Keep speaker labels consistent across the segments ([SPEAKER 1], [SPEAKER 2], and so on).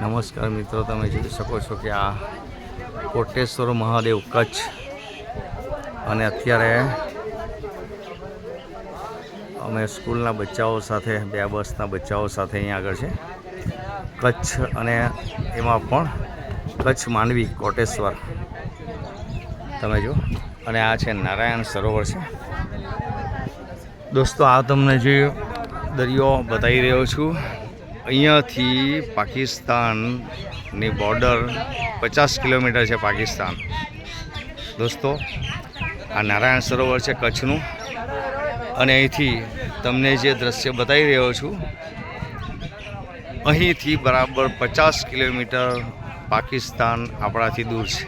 [SPEAKER 1] નમસ્કાર મિત્રો, તમે જોઈ શકો છો કે આ કોટેશ્વર મહાદેવ કચ્છ અને અત્યારે અમે સ્કૂલના બચ્ચાઓ સાથે, બે બસના બચ્ચાઓ સાથે અહીંયા આગળ છે. કચ્છ અને એમાં પણ કચ્છ માંડવી કોટેશ્વર. તમે જો અને આ છે નારાયણ સરોવર છે. દોસ્તો, આ તમને જે દરિયો બતાવી રહ્યો છું અહીંયાથી પાકિસ્તાનની બોર્ડર પચાસ કિલોમીટર છે પાકિસ્તાન. દોસ્તો, આ નારાયણ સરોવર છે કચ્છનું. અને અહીંથી તમને જે દ્રશ્ય બતાવી રહ્યો છું, અહીંથી બરાબર પચાસ કિલોમીટર પાકિસ્તાન આપણાથી દૂર છે.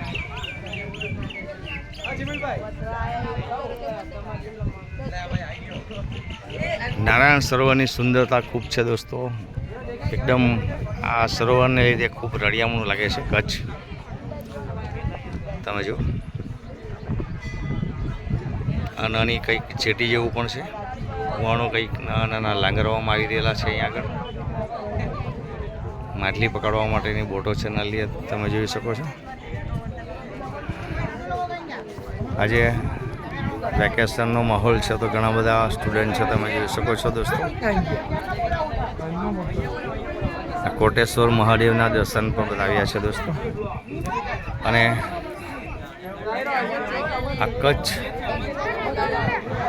[SPEAKER 1] નારાયણ સરોવરની સુંદરતા ખૂબ છે દોસ્તો. એકદમ આ સરોવરને લીધે ખૂબ રળિયામણું લાગે છે, કચ્છ. તમે જુઓ. આ નાની કંઈક ચેટી જેવું પણ છે. કુવાણો કંઈક નાના નાના લાંગરવામાં આવી રહેલા છે અહીંયા આગળ. માછલી પકડવા માટેની બોટો છે નાલી, તમે જોઈ શકો છો. આજે વેકેશનનો માહોલ છે તો ઘણા બધા સ્ટુડન્ટ છે, તમે જોઈ શકો છો દોસ્તો. કોટેશ્વર મહાદેવના દર્શન પણ બનાવ્યા છે દોસ્તો. અને આ કચ્છ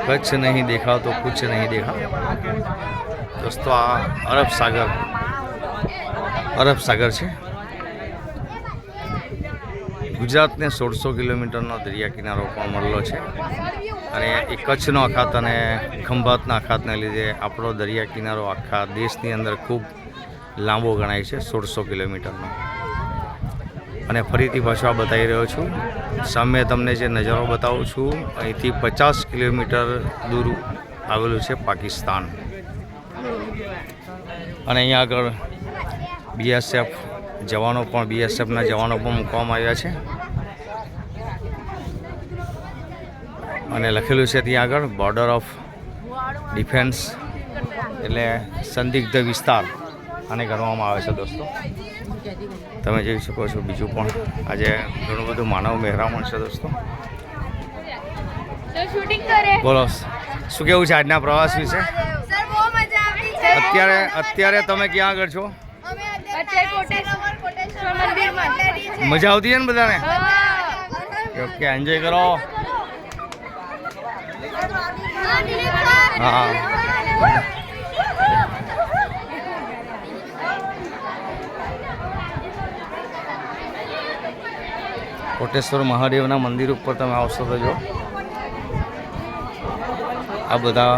[SPEAKER 1] કચ્છ નહીં દેખાવ તો કુછ નહીં દેખાવ. દોસ્તો, આ અરબ સાગર અરબ સાગર છે. ગુજરાતને સોળસો કિલોમીટરનો દરિયા કિનારો પણ મળેલો છે. અને એ કચ્છનો અખાત અને ખંભાતના અખાતને લીધે આપણો દરિયા કિનારો આખા દેશની અંદર ખૂબ લાંબો ગણાય છે, સોળસો કિલોમીટરનો. અને ફરીથી પાછો આ બતાવી રહ્યો છું. સામે તમને જે નજારો બતાવું છું, અહીંથી પચાસ કિલોમીટર દૂર આવેલું છે પાકિસ્તાન. અને અહીંયા આગળ બીએસએફ જવાનો પણ, બીએસએફના જવાનો પણ મૂકવામાં આવ્યા છે. અને લખેલું છે ત્યાં આગળ બોર્ડર ઓફ ડિફેન્સ એટલે સંદિગ્ધ વિસ્તાર. આને ગણવામાં આવે છે દોસ્તો. તમે જોઈ શકો છો બીજું પણ આજે ઘણું બધું માનવ મહેરામણ છે દોસ્તો.
[SPEAKER 2] તો શૂટિંગ કરે.
[SPEAKER 1] બોલો શું કેવું છે આજના પ્રવાસ વિશે?
[SPEAKER 2] સર બહુ મજા આવી. છે
[SPEAKER 1] અત્યારે અત્યારે તમે ક્યાં આગળ છો? મજા આવતી છે ને બધાને? ઓકે એન્જોય કરો. હા કોટેશ્વર મહાદેવના મંદિર ઉપર તમે આવશો તો જો. આ બધા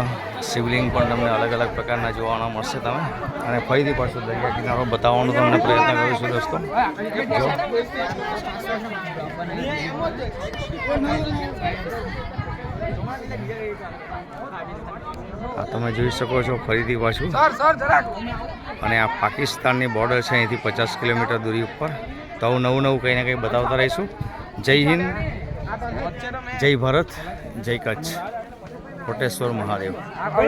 [SPEAKER 1] શિવલિંગ પણ તમને અલગ અલગ પ્રકારના જોવાના મળશે તમે. અને ફરીથી પાછું દરિયા કિનારો બતાવવાનો તમને પ્રયત્ન કરું છું દોસ્તો આ તમે જોઈ શકો છો ફરીથી પાછું. અને આ પાકિસ્તાનની બોર્ડર છે અહીંથી પચાસ કિલોમીટર દૂરી ઉપર. તો હું નવું નવું કંઈ ને કંઈ બતાવતા રહીશું. જય હિન્દ, જય ભારત, જય કચ્છ. કોટેશ્વર મહાદેવ.